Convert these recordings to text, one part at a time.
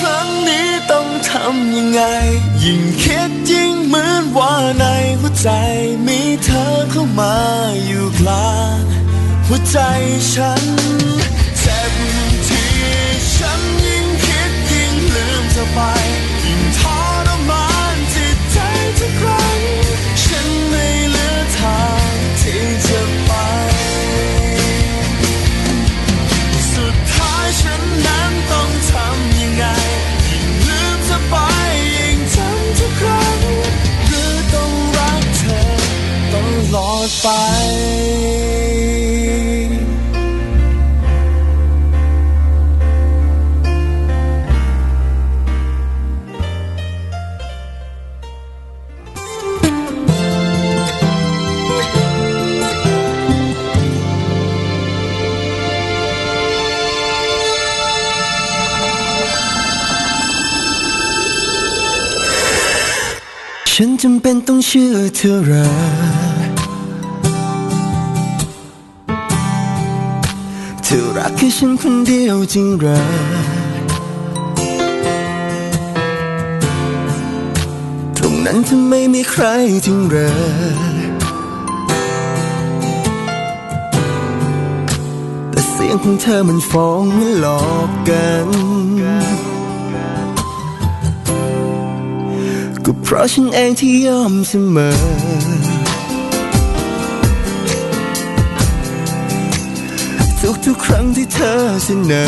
ครั้งนี้ต้องทำยังไง ยิ่งคิดยิ่งเหมือนว่าในหัวใจ มีเธอเข้ามาอยู่กลางหัวใจฉัน ดไป ฉันจำเป็นต้องเชื่อเธอเหรอ ธอรักแค่ฉันคนเดียวจริงหรอตรงนั้นทำไมมีใครจริงหรอแต่เสียงของเธอมันฟ้องมันหลอกกัน ก็เพราะฉันเองที่ยอมเสมอ ทุกครั้งที่เธอเสนอ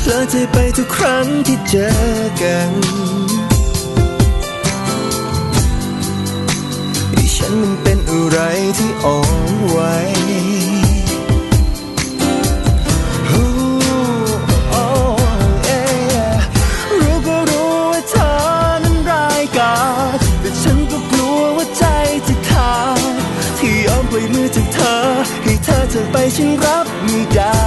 เธอใจไปทุกครั้งที่เจอกัน ฉันมันเป็นอะไรที่อ่อนไหวรู้ก็รู้ว่าเธอนั้นร้กาจแต่ฉัน ฉันรับมือได้